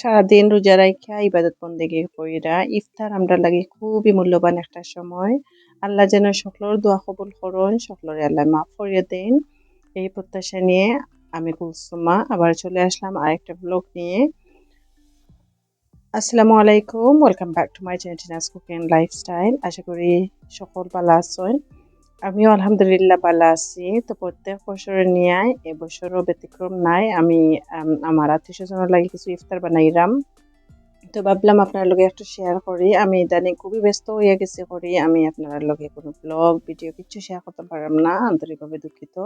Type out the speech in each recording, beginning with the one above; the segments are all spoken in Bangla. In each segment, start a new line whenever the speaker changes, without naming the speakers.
সারাদিন রোজা রাইখা ইবাদত বন্দেগি কইরা ইফতার আমরা লাগি খুবই মূল্যবান একটা সময়। আল্লাহ যেন সকলের দোয়া কবুল করুন, সকলের আল্লাহ মাফ করিয়ে দেন। এই প্রত্যাশা নিয়ে আমি কুলসুমা, আবার চলে আসলাম আরেকটা ব্লগ নিয়ে। আসসালামু আলাইকুম, welcome back to my channel cooking lifestyle. আশা করি সকল ভালো আছেন। আমিও আলহামদুলিল্লাহ ভালো আছি। তো প্রত্যেক বছরের নিয়ে এবছরও ব্যতিক্রম নাই। আমি আমার আত্মীয় লাগে কিছু ইফতার বানাইলাম। তো ভাবলাম আপনার লগে একটু শেয়ার করি। আমি ইদানিং খুবই ব্যস্ত হয়ে গেছি করি। আমি আপনার লগে কোনো ব্লগ ভিডিও কিছু শেয়ার করতে পারলাম না, আন্তরিকভাবে দুঃখিত।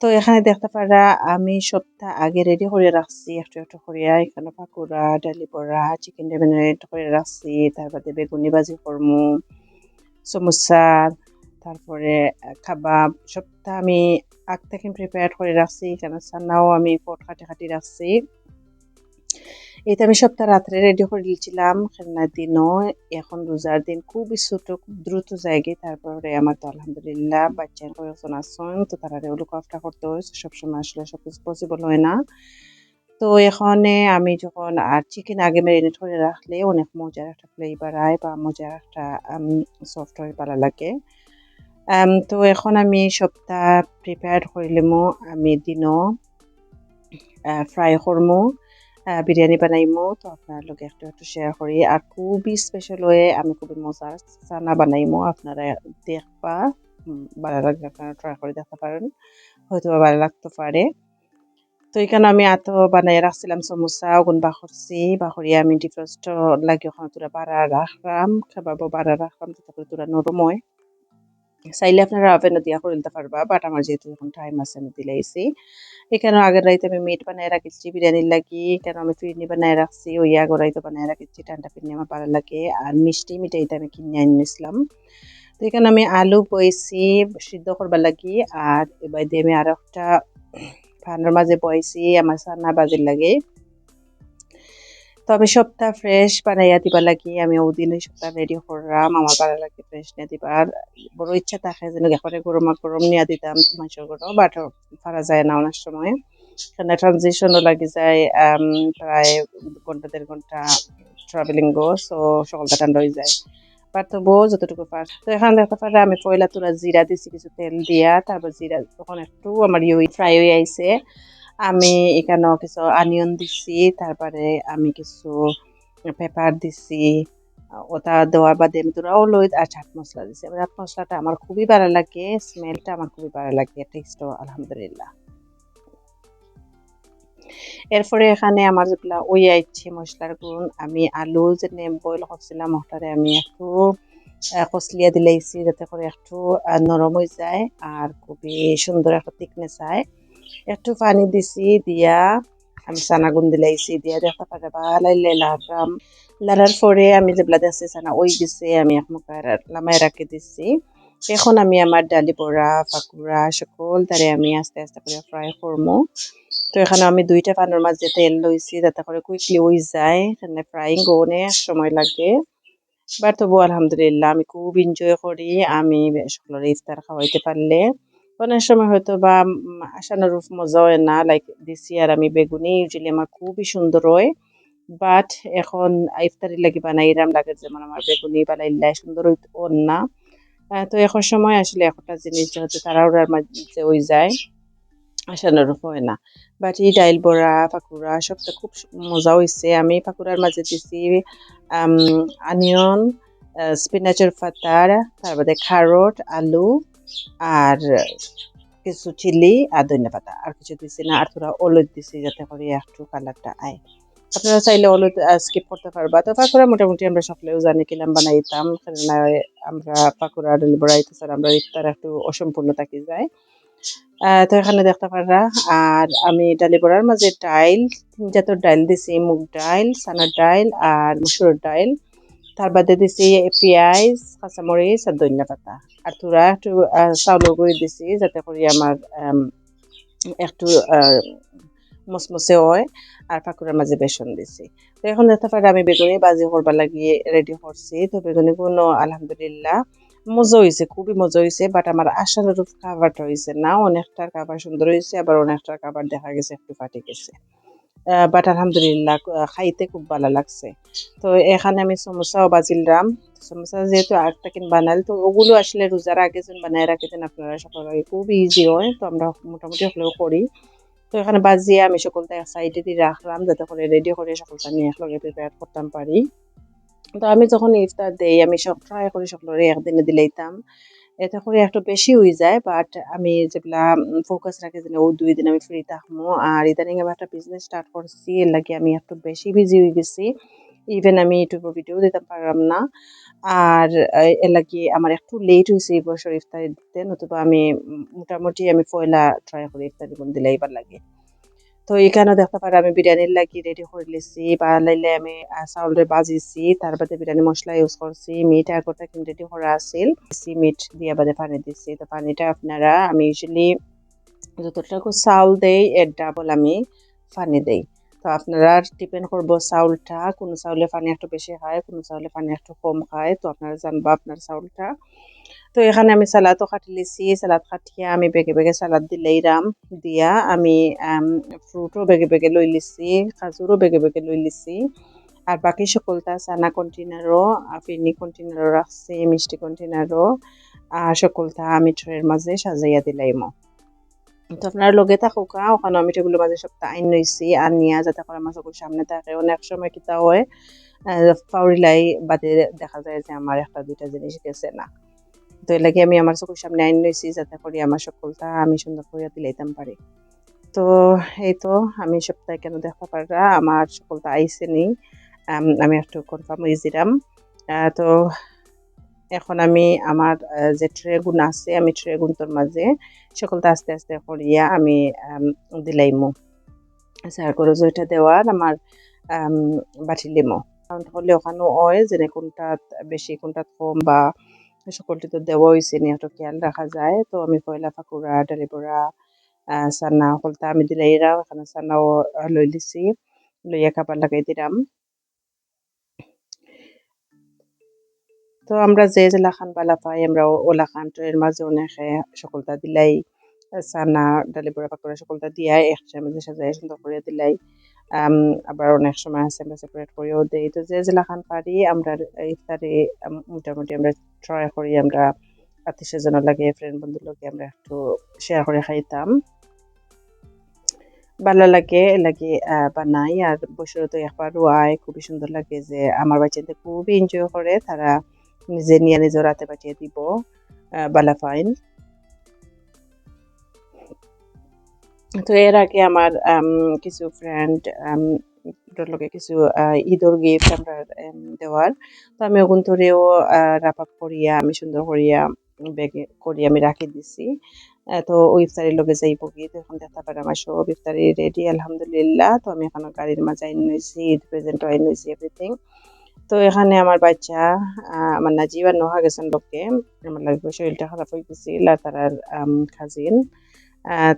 তো এখানে দেখতে পারা, আমি সপ্তাহ আগে রেডি করে রাখছি। একটু একটু করিয়া এখানে পাকুড়া, ডালি বড়া চিকেন রেড করে রাখছি। তারপরে বেগুনি ভাজি করমু, সমোসা তারপরে কাবাব, সবটা আমি আগ থেকে প্রিপেয়ার করে রাখছি। এখানে সান্নাও আমি কাটে কাটি রাখছি। এটা আমি সপ্তাহ রাত্রে রেডি করে দিয়েছিলাম, খেলনার দিনও। এখন রোজার দিন খুবই ছোট, খুব দ্রুত জায়গায়। তারপরে আমার তো আলহামদুলিল্লাহ বাচ্চার কয়েকজন আসছেন তো তারা লুক আফটা করতে হয়েছে। সবসময় আসলে সব কিছু পসিবল হয় না। তো এখানে আমি যখন, আর চিকেন আগে ম্যারিনেট করে রাখলে অনেক মজার একটা ফ্লেভার আয় বা মজার একটা সফট হয়ে, ভালো লাগে। তো এখন আমি সবটা প্রিপেয়ার করলিমো আমি দিনও ফ্রাই করমু বিরিয়ানি বানাইমু। তো আপনার লগে একটু একটু শেয়ার করি আর খুবই স্পেশাল হয়ে, আমি খুবই মজার চানা বানাইমু। আপনারা দেখবা ভালো লাগবে আপনারা ট্রাই করে দেখতে পারেন হয়তো ভালো লাগতে পারে তো এখানে আমি এত বানাই রাখছিলাম সমোসা ওগুন বাখরছি বাখরিয়া আমি ডিফ্রস্ট লাগে ওখানে তোরা বাড়া রাখলাম খাবার বাড়া রাখলাম তারপরে তোরা নরম হয় চাইলে আপনারা ওভেনও দিয়া করে দিতে পারবা বাট আমার যেহেতু এখন টাইম আছে, আমি দিলাইছি এখানে আগের রাইতে আমি মিট বানাই রাখিছি বিরিয়ানির লাগি কেন আমি ফিরনি বানাই রাখছি, ওই আগের রাইতে বানাই রাখিছি, ঠান্ডা ফিরনি আমার ভালো লাগে, আর মিষ্টি মিঠাইতে আমি কিনে আনিয়েছিলাম তো এখানে আমি আলু বইছি, সিদ্ধ করবার লাগি, আর এবার দিয়ে আমি আর একটা ফানের মাঝে বইছি, আমার সান্না বাজির লাগে। তো আমি সপ্তাহ ফ্রেশ বানাইয়া দিবার লাগি, আমি ওদিন ওই সপ্তাহ রেডি করলাম, আমার ভালো লাগে ফ্রেশ নিয়ে দিবার। বড় ইচ্ছা থাকে যেন একেবারে গরম গরম নিয়ে দিতাম, মাংসের গরম বাট পারা যায় না অনেক সময়। এখানে ট্রানজিশনও লাগে যায় প্রায় ঘণ্টা, দেড় ঘণ্টা ট্রাভেলিং গো সো সকালটা ঠান্ডা হয়ে যায়। তবুও যতটুকু পার তো এখানে দেখতে পারে আমি পয়লা তোরা জিরা দিছি, কিছু তেল দিয়া, তারপর জিরা তখন একটু আমার ইয়ে ফ্রাই হয়ে আইছে। আমি এখানেও কিছু আনিয়ন দিছি, তারপরে আমি কিছু পেপার দিছি ওটা দেওয়ার বাদে আমি তোরাও লই আর চাট মশলা দিছি। চাট মশলাটা আমার খুবই ভালো লাগে স্মেলটা আমার খুবই ভালো লাগে টেস্টও আলহামদুলিল্লাহ। এরপরে এখানে আমার যেগুলা ওই আইছে মশলার গুণ, আমি আলু যে নেম বইল করছিলাম, ওটারে আমি একটু কসলিয়া দিলাইছি, যাতে করে একটু নরম হয়ে যায় আর খুবই সুন্দর একটা থিকনেস হয় একটু পানি দিছি, দিয়া আমি সানা গুন দিলাইছি দিয়া দেখতে পারে ভালাইলে লাড়াম লাড়ার পরে আমি যেগুলা দেখছি সানা ওই দিছে, আমি এক মুখার লামাই রাখি দিছি। এখন আমি আমার ডালি বড়া পাকুড়া সকল তারে আমি আস্তে আস্তে করে ফ্রাই করব তো এখানে আমি দুইটা পানের মাঝে তেল লইছি যাতে করে কুইকলি ওই যায় এখানে ফ্রাইং অনেক সময় লাগে। বাট তবু আলহামদুলিল্লাহ, আমি খুব এনজয় করি আমি সকলের ইফতার খাওয়াইতে পারলে অনেক সময় হয়তো বা আশানুরূপ মজা হয় না লাইক দিছি আর আমি বেগুনি ইউজুয়ালি আমার খুবই সুন্দর হয় বাট এখন ইফতারি লাগি বানাইরাম, লাগে যেমন আমার বেগুনি বানাইলে সুন্দর হইতো না। তো এখন সময় আসলে একটা জিনিস যেহেতু তাড়াহুড়ার মাঝে ওই যায়, আশানুরূপ হয় না। বাট এই ডাইল বড়া, পাকুড়া সবটা খুব মজা হয়েছে আমি পাকুড়ার মাঝে দিছি আনিয়ন স্পিনাচের পাতার, তারপরে খারট আলু আর কিছু চিলি আর ধনিয়া পাতা, আর কিছু দিছি না, আর তোরা হলুদ দিছি যাতে করে একটু কালারটা আয়। আপনারা চাইলে অলুদ স্কিপ করতে পারবা। তো পাকুড়া মোটামুটি আমরা সকলেও জানি কিলাম, বানাইতাম। আমরা পাকুড়া ডেলি বড়াইতে স্যার আমরা ইফতার একটু অসম্পূর্ণ থাকি যায় তো এখানে দেখতে পারা আর আমি ডালি বড়ার মাঝে ডাইল তিন জাতের ডাইল দিছি, মুগ ডাইল সানার ডাইল আর মুসুর ডাইল। তার বাদে দিছি পেঁয়াজ কাঁচামরিচ আর ধনিয়া পাতা। আর তোরা একটু চাউলের গুঁড়ি দিছি যাতে করে আমার একটু মসমসে হয় আর পাকুড়ার মাঝে বেসন দিছি। তো এখন দেখতে পারে আমি বেগুনি বাজি করবার লাগিয়ে রেডি করছি তো বেগুনি কোনো, আলহামদুলিল্লাহ, মজা হয়েছে খুবই মজা হয়েছে বাট আমার আশানুরূপ খাবারটা হয়েছে না অনেকটার খাবার সুন্দর হয়েছে আবার অনেকটার খাবার দেখা গেছে, একটু ফাটে গেছে। বাট আলহামদুলিল্লাহ খাইতে খুব ভালো লাগছে। তো এখানে আমি সমোসাও বাজিলাম সমোসা যেহেতু আরেকটা কিন বানাল তো ওগুলো আসলে রোজার আগে যেন বানায় রাখে দেন আপনারা সকলে খুব ইজি হয়, তো আমরা মোটামুটি হলেও করি। তো এখানে বাজিয়ে আমি সকলটা এক সাইডে দিয়ে রাখলাম, যাতে করে রেডি করে সকলটা নিয়ে একলগে প্রিপেয়ার করতাম পারি। তো আমি যখন ইফতার দেই, আমি সব ট্রাই করি সকলের একদিনে দিলেইতাম। এতে করে একটু বেশি হয়ে যায় বাট আমি যেগুলা ফোকাস রাখি যে, ও, দুই দিন আমি ফ্রি থাকব। আর ইদানিং আমি একটা বিজনেস স্টার্ট করছি, এর লাগে আমি একটু বেশি বিজি হয়ে গেছি। ইভেন আমি ইউটিউবে ভিডিও দিতে পারলাম না। আর এর লাগে আমার একটু লেট হয়েছে এই বছর ইফতারি দিতে, নতুবা আমি মোটামুটি আমি পয়লা ট্রাই করি ইফতারি দিলে এবার লাগে। তো এখানে দেখতে পারে আমি বিরিয়ানির লাগি রেডি করে লিছি বা লাইলে আমি আহ, চাউলরে বাজিছি তার বাদে বিরিয়ানি মশলা ইউজ করছি মিট আগরটা কিন্তু রেডি করা আছিল মিট দিয়ে বাদে পানি দিছি তো পানিটা আপনারা আমি ইউজুয়ালি যতটুকু চাউল দেই এর ডাবল আমি পানি দেই। তো আপনারা ডিপেন্ড করব চাউলটা কোন চাউলে পানি একটু বেশি খায় কোন চাউলে পানি একটু কম খায় তো আপনারা জানবা আপনার চাউলটা তো এখানে আমি সালাদও কাটি লিছি সালাদ কাটিয়া আমি বেগে বেগে সালাদ দিলেই রাম দিয়া আমি ফ্রুটও বেগে বেগে লই লিছি, খাজুরও বেগে বেগে লই লিছি। আর বাকি সকলটা সানা কন্টেনারও ফিরনি কন্টেনারও রাখছি মিষ্টি কন্টেনারও আর সকলটা আমি ট্রের মাঝে সাজাইয়া দিলাইমো। তো আপনার লগে থাকুকা ওখানে আমি টেবিলের মাঝে সবটা আইন লইছি আর নিয়া যাতে করে আমার চকুর সামনে থাকে। অনেক সময় কিতা হয় ফাউরিলাই বাদে দেখা যায় যে আমার একটা দুইটা জিনিস গেছে না। তো এর লাগে আমি আমার চকুর সামনে আইন লইছি যাতে করে আমার সকলটা আমি সুন্দর করে দিলাইতাম পারি তো এই তো আমি সপ্তাহে কেন দেখা পারা আমার সকলটা আইসে নি? আমি একটু কনফার্ম হয়েছিলাম তো এখন আমি আমার যে ট্রে গুণ আছে আমি ট্রে গুণটোর মাঝে সকলটা আস্তে আস্তে করিয়া আমি দিলাইমু সার করে জয়টা দেওয়ার আমার আম, বাটি লিমো। কাউন্ট করলে ওখানেও হয় যেনে কোনটাত বেশি কোনটাত কম বা সকলটি তো দেওয়া হয়েছে একটু খেয়াল রাখা যায়। তো আমি পয়লা ফাকুরা ডালিবড়া আহ, সান্না সকলটা আমি দিলাইরা এখানে সান্নাও লই লিছি লইয়া খাবার লাগাই দিলাম। তো আমরা যে জেলা খান বালা পাই আমরা ও- এর মাঝে অনেকে সকলটা দিলাই সানা ডালি বড়া পাকোড়া সকলটা দিয়াই একসাথে সাজাই সুন্দর করে দিলাই। আবার অনেক সময় আছে আমরা সেপারেট করেও দেই। তো যে জেলা খান পারি, আমরা ইফতারে মোটামুটি আমরা ট্রাই করি, আমরা আত্মীয় স্বজনের লাগে ফ্রেন্ড বন্ধুর লগে, আমরা একটু শেয়ার করে খাইতাম। ভালো লাগে লাগে বানাই। আর বছরে তো একবারও আয় খুবই সুন্দর লাগে যে আমার বাচ্চাদের খুবই এনজয় করে। তারা নিজে নিয়ে নিজের রাতে পাঠিয়ে দিব বালা ফাইন তো এর আগে আমার কিছু ফ্রেন্ড লগে কিছু ঈদর গিফট আমরা দেওয়ার। তো আমি ওগুন ধরেও রাপাপ করিয়া, আমি সুন্দর করিয়া ব্যাগে করিয়া আমি রাখি দিছি। তো ওই ইফতারির লগে যাইব গিয়ে তো এখন দেখতে পারে আমার সব ইফতারি রেডি আলহামদুলিল্লাহ। তো আমি এখন গাড়ির মাঝে আইন নিয়েছি ঈদ প্রেজেন্ট আইন নিয়েছি এভরিথিং তো এখানে আমার বাচ্চা আমার নাজিব আর নোহা গেছেন লোকে আমার লাগবে শরীরটা খারাপ হয়ে গেছিল তার খাজিন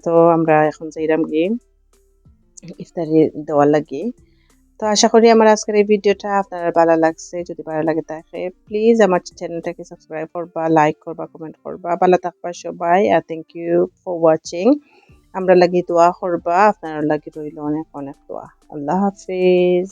তো আমরা এখন যাইরাম গিয়ে ইফতারি দেওয়ার লাগে। তো আশা করি আমার আজকের এই ভিডিওটা আপনার ভালো লাগছে। যদি ভালো লাগে তাকে প্লিজ আমার চ্যানেলটাকে সাবস্ক্রাইব করবা লাইক করবা কমেন্ট করবা। ভালো থাকবা সবাই আর থ্যাংক ইউ ফর ওয়াচিং আমরা লাগি দোয়া করবা, আপনার লাগি রইল অনেক অনেক দোয়া। আল্লাহ হাফিজ।